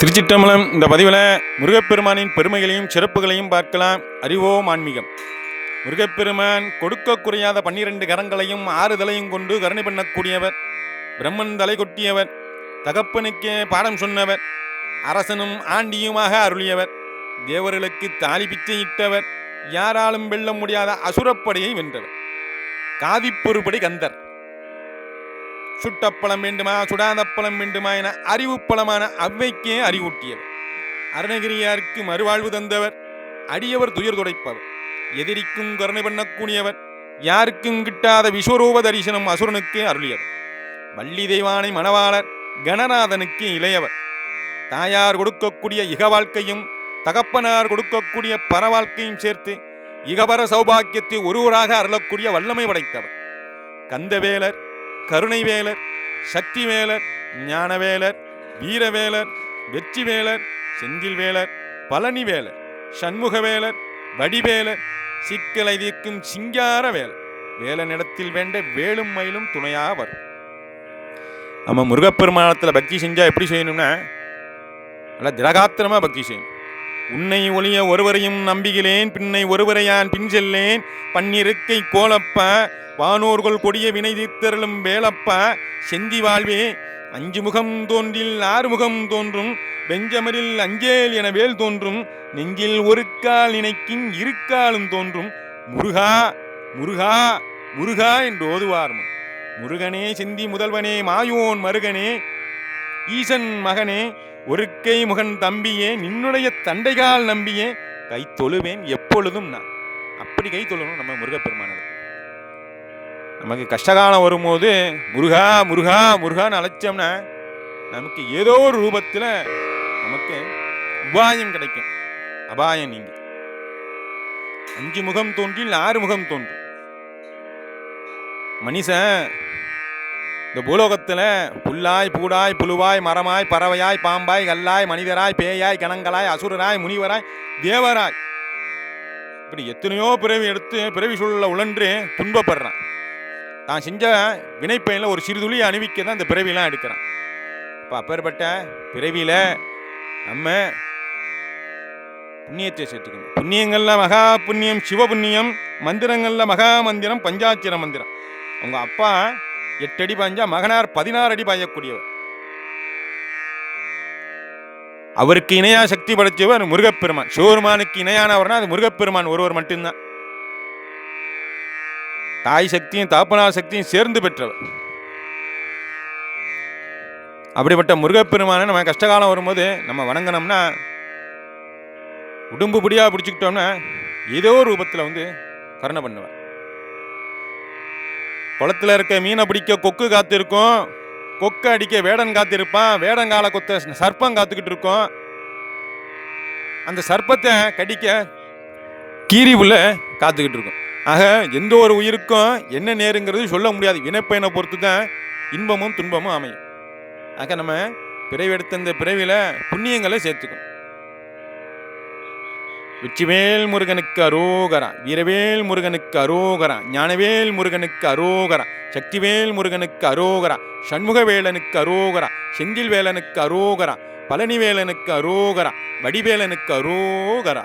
திருச்சிட்டம்பலம் இந்த பதிவில் முருகப்பெருமானின் பெருமைகளையும் சிறப்புகளையும் பார்க்கலாம். அறிவோம் ஆன்மீகம். முருகப்பெருமான் கொடுக்க குறையாத பன்னிரண்டு கரங்களையும் ஆறு தலையும் கொண்டு கருணை பண்ணக்கூடியவர் பிரம்மன் தலை கொட்டியவர் தகப்பனுக்கே பாடம் சொன்னவர் அரசனும் ஆண்டியுமாக அருளியவர் தேவர்களுக்கு தாலி பிச்சை இட்டவர் யாராலும் வெல்ல முடியாத அசுரப்படையை வென்றவர். காதிப்பொருபடி கந்தர். சுட்டப்பழம் வேண்டுமா சுடாதப்பழம் வேண்டுமா என அறிவுப்பழமான அவ்வைக்கே அறிவூட்டியவர். அருணகிரியாருக்கு மறுவாழ்வு தந்தவர் அடியவர் துயர் துடைப்பவர் எதிரிக்கும் கருணை பண்ணக்கூடியவர் யாருக்கும் கிட்டாத விஸ்வரூப தரிசனம் அசுரனுக்கே அருளியவர். வள்ளி தெய்வானை மணவாளர் கணநாதனுக்கு இளையவர். தாயார் கொடுக்கக்கூடிய இக வாழ்க்கையும் தகப்பனார் கொடுக்கக்கூடிய பர வாழ்க்கையும் சேர்த்து இகபர சௌபாக்கியத்தை ஒருவராக அருளக்கூடிய வல்லமை படைத்தவர். கந்தவேலர் கருணை வேலை சக்தி சக்திவேலர் ஞானவேலர் வீரவேலர் வெற்றிவேலர் பழனி பழனிவேலர் சண்முகவேலர் வடிவேலர் சிக்கலை தீர்க்கும் சிங்கார வேலர் வேலனிடத்தில் வேண்ட வேலும் மயிலும் துணையாக வரும். நம்ம முருகப்பெருமானத்தில் பக்தி செஞ்சால் எப்படி செய்யணும்னா நல்லா திரகாத்திரமா பக்தி செய்யணும். உன்னை ஒளிய ஒருவரையும் நம்பிகிறேன் பின்னை ஒருவரையான் பின் செல்லேன் பன்னிருக்கை கோலப்ப வானோர்கள் கொடிய வினை தீர்த்தருளும் வேலப்ப செந்தி வாழ்வே அஞ்சு முகம் தோன்றில் ஆறு முகம் தோன்றும் வெஞ்சமரில் அஞ்சேல் என வேல் தோன்றும் நெஞ்சில் ஒரு கால் நினைக்கும் இருக்காலும் தோன்றும் முருகா முருகா முருகா என்று ஓதுவார் முருகனே செந்தி முதல்வனே மாயோன் மருகனே ஈசன் மகனே ஒரு கை முகன் தம்பியே நின்னுடைய தண்டைகால் நம்பியே கை தொழுவேன் எப்பொழுதும் நான். அப்படி கை தொழணும் நம்ம முருகப்பெருமானது நமக்கு கஷ்டகாலம் வரும்போது முருகா முருகா முருகான்னு அழைச்சோம்னா நமக்கு ஏதோ ஒரு ரூபத்தில் நமக்கு உபாயம் கிடைக்கும். அபாயம் நீங்க. அஞ்சு முகம் தோன்றில் ஆறு முகம் தோன்றும் மனுஷன் இந்த பூலோகத்தில் புல்லாய் பூடாய் புழுவாய் மரமாய் பறவையாய் பாம்பாய் கல்லாய் மனிதராய் பேயாய் கணங்களாய் அசுரராய் முனிவராய் தேவராய். இப்படி எத்தனையோ பிறவி எடுத்து பிறவி சூழலில் உழன்று துன்பப்படுறான். தான் செஞ்ச வினைப்பயனில் ஒரு சிறுதுளியை அணிவிக்க தான் இந்த பிறவிலாம் எடுக்கிறான். இப்போ அப்பேற்பட்ட பிறவியில் நம்ம புண்ணியத்தை சேர்த்துக்கணும். புண்ணியங்களில் மகா புண்ணியம் சிவ புண்ணியம் மந்திரங்களில் மகா மந்திரம் பஞ்சாட்சர மந்திரம். அவங்க அப்பா எட்டு அடி பாஞ்சா மகனார் பதினாறு அடி பாயக்கூடியவர். அவருக்கு இணையா சக்தி படைச்சவர் முருகப்பெருமான். சிவபெருமானுக்கு இணையானவர்னா அது முருகப்பெருமான் ஒருவர் மட்டும்தான். தாய் சக்தியும் தாப்பனா சக்தியும் சேர்ந்து பெற்றவர். அப்படிப்பட்ட முருகப்பெருமானை நம்ம கஷ்டகாலம் வரும்போது நம்ம வணங்கினோம்னா உடும்பு பிடியா பிடிச்சிக்கிட்டோம்னா ஏதோ ரூபத்தில் வந்து கருணை பண்ணுவார். குளத்தில் இருக்க மீனை பிடிக்க கொக்கு காத்திருக்கும் கொக்கு அடிக்க வேடன் காத்திருப்பான் வேடங்கால கொத்த சர்ப்பம் காத்துக்கிட்டு இருக்கும். அந்த சர்ப்பத்தை கடிக்க கீரி புள்ள காத்துக்கிட்டு இருக்கும். ஆக எந்த ஒரு உயிருக்கும் என்ன நேருங்கிறது சொல்ல முடியாது. வினைப்பயனை பொறுத்து தான் இன்பமும் துன்பமும் அமையும். ஆக நம்ம பிறவி எடுத்த இந்த பிறவியில் புண்ணியங்களை சேர்த்துக்கணும். வெற்றிவேல் முருகனுக்கு அரோகரா வீரவேல் முருகனுக்கு அரோகரா ஞானவேல் முருகனுக்கு அரோகரா சக்திவேல் முருகனுக்கு அரோகரா சண்முகவேலனுக்கு அரோகரா செந்தில் வேலனுக்கு அரோகரா பழனிவேலனுக்கு அரோகரா வடிவேலனுக்கு அரோகரா.